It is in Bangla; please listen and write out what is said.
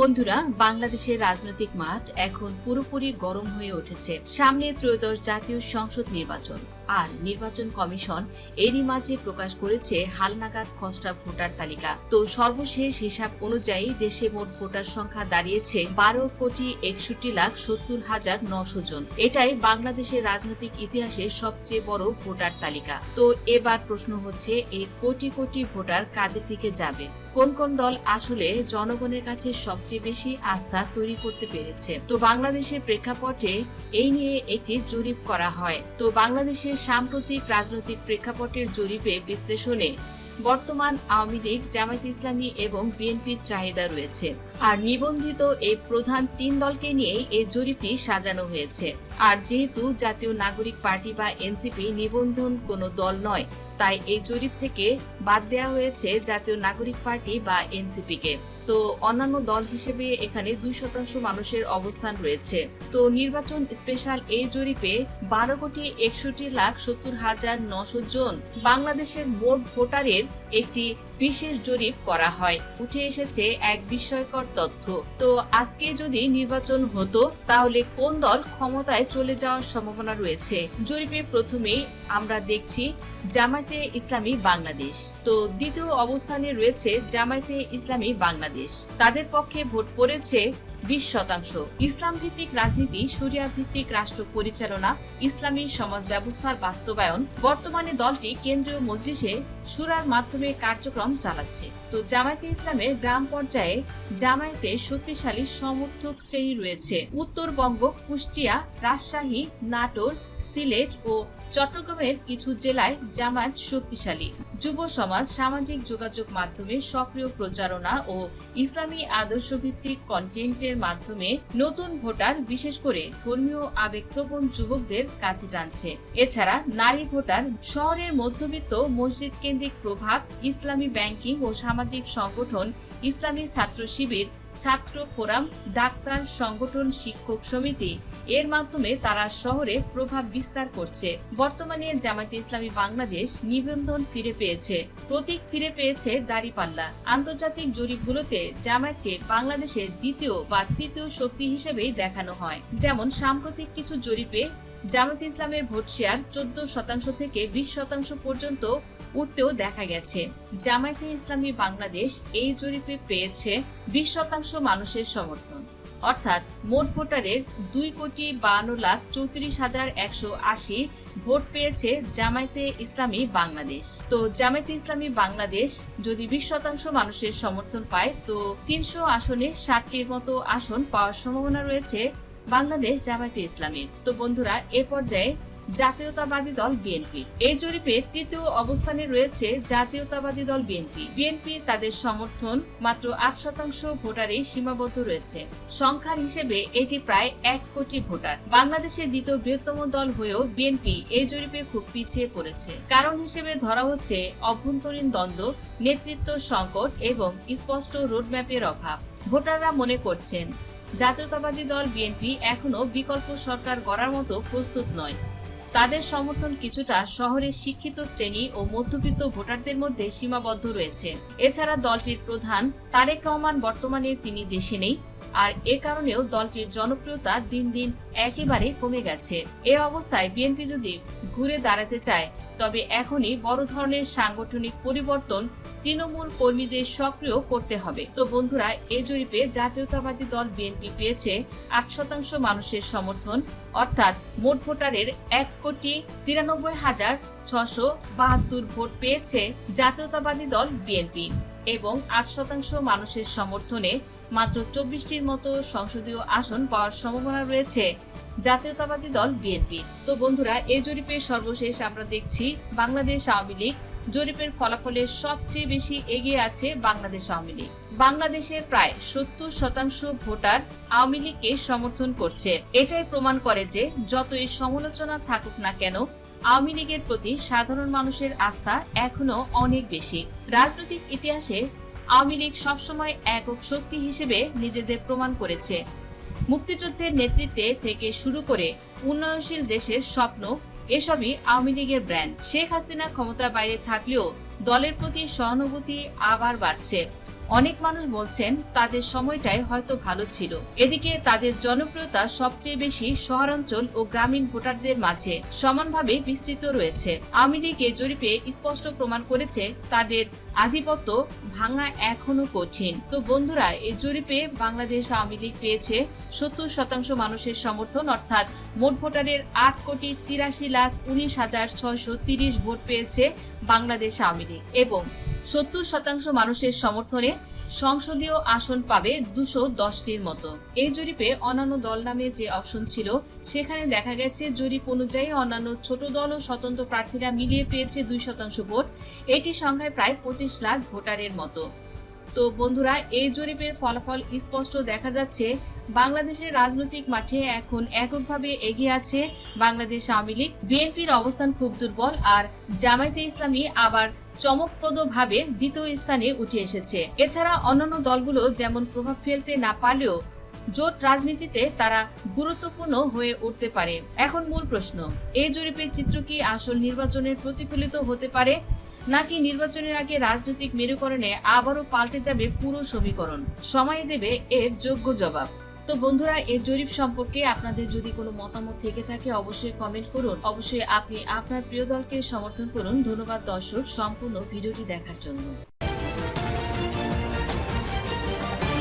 বন্ধুরা, বাংলাদেশের রাজনৈতিক মাঠ এখন পুরোপুরি গরম হয়ে উঠেছে। সামনে ত্রয়োদশ জাতীয় সংসদ নির্বাচন। আর নির্বাচন কমিশন এরই মাঝে প্রকাশ করেছে হালনাগাদ খসড়া ভোটার তালিকা। তো সর্বশেষ হিসাব অনুযায়ী দেশে মোট ভোটার সংখ্যা দাঁড়িয়েছে বারো কোটি একষট্টি লাখ সত্তর হাজার নশো জন। এটাই বাংলাদেশের রাজনৈতিক ইতিহাসে সবচেয়ে বড় ভোটার তালিকা। তো এবার প্রশ্ন হচ্ছে এই কোটি কোটি ভোটার কাদের দিকে যাবে? কোন কোন দল আসলে জনগণের কাছে সবচেয়ে বেশি আস্থা তৈরি করতে পেরেছে? তো বাংলাদেশের প্রেক্ষাপটে এই নিয়ে একটি জরিপ করা হয়। তো বাংলাদেশের সাম্প্রতিক রাজনৈতিক প্রেক্ষাপটের জরিপে বিশ্লেষণে বর্তমান আওয়ামী লীগ, জামায়াত ইসলামী এবং বিএনপির চাহিদা রয়েছে। আর নিবন্ধিত এই প্রধান তিন দলকে নিয়েই এই জরিপটি সাজানো হয়েছে। আর যেহেতু জাতীয় নাগরিক পার্টি বা এনসিপি নিবন্ধন কোনো দল নয় তাই এই জরিপ থেকে বাদ দেওয়া হয়েছে জাতীয় নাগরিক পার্টি বা এনসিপি কে তো অন্যান্য দল হিসেবে এখানে দুই শতাংশ মানুষের অবস্থান রয়েছে। তো নির্বাচন স্পেশাল এই জরিপে বারো কোটি একষট্টি লাখ সত্তর হাজার নশো জন বাংলাদেশের মোট ভোটারের একটি বিশেষ জরিপ করা হয়। উঠে এসেছে এক বিস্ময়কর তথ্য। তো আজকে যদি নির্বাচন হতো, তাহলে কোন দল ক্ষমতায় চলে যাওয়ার সম্ভাবনা রয়েছে? জরিপে প্রথমেই আমরা দেখছি জামায়াতে ইসলামী বাংলাদেশ। তো দ্বিতীয় অবস্থানে রয়েছে জামায়াতে ইসলামী বাংলাদেশ। তাদের পক্ষে ভোট পড়েছে বিশ শতাংশ। ইসলাম ভিত্তিক রাজনীতি শরিয়া ভিত্তিক রাষ্ট্র পরিচালনা, ইসলামী সমাজ ব্যবস্থার বাস্তবায়ন, বর্তমানে দলটি কেন্দ্রীয় মজলিসে সুরার মাধ্যমে কার্যক্রম চালাচ্ছে। তো জামায়াতে ইসলামের গ্রাম পর্যায়ে জামায়াতে শক্তিশালী সমর্থক শ্রেণি রয়েছে। উত্তরবঙ্গ, কুষ্টিয়া, রাজশাহী, নাটোর, সিলেট ও চট্টগ্রামের কিছু জেলায় জামায়াত শক্তিশালী। যুব সমাজ সামাজিক যোগাযোগ মাধ্যমে সক্রিয় প্রচারণা ও ইসলামী আদর্শ ভিত্তিক কন্টেন্টের মাধ্যমে নতুন ভোটার, বিশেষ করে ধর্মীয় আবেগপ্রবণ যুবকদের কাছে টানছে। এছাড়া নারী ভোটার, শহরের মধ্যবিত্ত মসজিদ কেন্দ্রিক প্রভাব, ইসলামী ব্যাংকিং ও সামাজিক সংগঠন, ইসলামী ছাত্র শিবির ছাত্র ফোরাম, ডাক্তার, সংগঠন, শিক্ষক সমিতি। এর মাধ্যমে তারা শহরে প্রভাব বিস্তার করছে। বর্তমানে জামায়াতে ইসলামী বাংলাদেশ নিবন্ধন ফিরে পেয়েছে। প্রতীক ফিরে পেয়েছে দাড়িপাল্লা। আন্তর্জাতিক জরিপগুলোতে জামায়াতকে বাংলাদেশের দ্বিতীয় বা তৃতীয় শক্তি হিসেবেই দেখানো হয়। যেমন সাম্প্রতিক কিছু জরিপে জামায়াত ইসলামের ভোট শেয়ার চোদ্দ শতাংশ থেকে বিশ শতাংশ পর্যন্ত উঠতেও দেখা গেছে। জামায়াতে ইসলামী বাংলাদেশ এই জরিপে পেয়েছে বিশ শতাংশ মানুষের সমর্থন। অর্থাৎ মোট ভোটারের দুই কোটি বান্ন লাখ চৌত্রিশ হাজার একশো আশি ভোট পেয়েছে জামায়াতে ইসলামী বাংলাদেশ। তো জামায়াতে ইসলামী বাংলাদেশ যদি বিশ শতাংশ মানুষের সমর্থন পায়, তো তিনশো আসনে ষাটটির মতো আসন পাওয়ার সম্ভাবনা রয়েছে বাংলাদেশ জামায়াতে ইসলামীর তো বন্ধুরা, এ পর্যায়ে জাতীয়তাবাদী দল বিএনপি। এই জরিপে তৃতীয় অবস্থানে রয়েছে জাতীয়তাবাদী দল বিএনপি। বিএনপি তাদের সমর্থন মাত্র আট শতাংশ ভোটারে সীমাবদ্ধ রয়েছে। সংখ্যার হিসেবে এটি প্রায় এক কোটি ভোটার। বাংলাদেশের দ্বিতীয় বৃহত্তম দল হয়েও বিএনপি এই জরিপে খুব পিছিয়ে পড়েছে। কারণ হিসেবে ধরা হচ্ছে অভ্যন্তরীণ দ্বন্দ্ব, নেতৃত্ব সংকট এবং স্পষ্ট রোডম্যাপের অভাব। ভোটাররা মনে করছেন জাতীয়তাবাদী দল বিএনপি এখনও বিকল্প সরকার গড়ার মতো প্রস্তুত নয়। তাদের সমর্থন কিছুটা শহরের শিক্ষিত শ্রেণি ও মধ্যবিত্ত ভোটারদের মধ্যে সীমাবদ্ধ রয়েছে। এছাড়া দলটির প্রধান তারেক রহমান বর্তমানে তিনি দেশে নেই, আর এ কারণেও দলটির জনপ্রিয়তা দিন দিন একেবারে কমে গেছে। এ অবস্থায় বিএনপি যদি ঘুরে দাঁড়াতে চায় তবে এখনই বড় ধরনের সাংগঠনিক পরিবর্তন তৃণমূল কর্মীদের সক্রিয় করতে হবে। তো বন্ধুরা, এ জরিপে জাতীয়তাবাদী দল বিএনপি পেয়েছে আট শতাংশ মানুষের সমর্থন, অর্থাৎ মোট ভোটারের এক কোটি তিরানব্বই হাজার ছশো বাহাত্তর ভোট পেয়েছে জাতীয়তাবাদী দল বিএনপি। এবং আট শতাংশ মানুষের সমর্থনে মাত্র চব্বিশটির মতো সংসদীয় আসন পাওয়ার সম্ভাবনা রয়েছে জাতীয়তাবাদী দল বিএনপি তো বন্ধুরা, এই জরিপের সর্বশেষ আমরা দেখছি বাংলাদেশ আওয়ামী লীগ জরিপের ফলাফলে সবচেয়ে বেশি এগিয়ে আছে বাংলাদেশ আওয়ামী লীগ। বাংলাদেশের প্রায় সত্তর শতাংশ ভোটার আওয়ামী লীগকে সমর্থন করছে। এটাই প্রমাণ করে যে যতই সমালোচনা থাকুক না কেন আওয়ামী লীগের প্রতি সাধারণ মানুষের আস্থা এখনও অনেক বেশি। রাজনৈতিক ইতিহাসে আওয়ামী লীগ সবসময় একক শক্তি হিসেবে নিজেদের প্রমাণ করেছে। মুক্তিযুদ্ধের নেতৃত্বে থেকে শুরু করে উন্নয়নশীল দেশের স্বপ্ন এসবই আওয়ামী লীগের ব্র্যান্ড শেখ হাসিনা ক্ষমতা বাইরে থাকলেও দলের প্রতি সহানুভূতি আবার বাড়ছে। অনেক মানুষ বলছেন তাদের সময়টাই হয়তো ভালো ছিল। এদিকে তাদের জনপ্রিয়তা সবচেয়ে বেশি শহরাঞ্চল ও গ্রামীণ ভোটারদের মাঝে সমানভাবে বিস্তৃত রয়েছে। আওয়ামী লীগ জরিপে স্পষ্ট প্রমাণ করেছে, তাদের আধিপত্য ভাঙা এখনও কঠিন। তো বন্ধুরা এই জরিপে বাংলাদেশ আওয়ামী লীগ পেয়েছে সত্তর শতাংশ মানুষের সমর্থন, অর্থাৎ মোট ভোটারের আট কোটি তিরাশি লাখ উনিশ হাজার ছয়শো তিরিশ ভোট পেয়েছে বাংলাদেশ আওয়ামী লীগ। এবং সত্তর শতাংশ মানুষের সমর্থনে সংসদীয় আসন পাবে দুশো দশটির মতো। এই জরিপে অন্যান্য দল নামে যে অপশন ছিল, সেখানে দেখা গেছে জরিপ অনুযায়ী অন্যান্য ছোট দল ও স্বতন্ত্র প্রার্থীরা মিলিয়ে পেয়েছে দুই শতাংশ ভোট। এটি সংখ্যায় প্রায় পঁচিশ লাখ ভোটারের মতো। তো বন্ধুরা এই জরিপের ফলাফল স্পষ্ট দেখা যাচ্ছে। বাংলাদেশের রাজনৈতিক মাঠে এখন এককভাবে এগিয়ে আছে বাংলাদেশ আওয়ামী লীগ। বিএনপির অবস্থান খুব দুর্বল আর জামায়াতে ইসলামী আবার চমকপ্রদভাবে দ্বিতীয় স্থানে উঠে এসেছে। এছাড়া অন্যান্য দলগুলো যেমন প্রভাব ফেলতে না পারলেও জোট রাজনীতিতে তারা গুরুত্বপূর্ণ হয়ে উঠতে পারে। এখন মূল প্রশ্ন, এই জরিপের চিত্র কি আসল নির্বাচনের প্রতিফলিত হতে পারে, নাকি নির্বাচনের আগে রাজনৈতিক মেরুকরণে আবারও পাল্টে যাবে পুরো সমীকরণ? সময় দেবে এর যোগ্য জবাব। তো বন্ধুরা, এর জরিপ সম্পর্কে আপনাদের যদি কোনো মতামত থেকে থাকে, অবশ্যই কমেন্ট করুন। অবশ্যই আপনি আপনার প্রিয় দলকে সমর্থন করুন। ধন্যবাদ দর্শক, সম্পূর্ণ ভিডিওটি দেখার জন্য।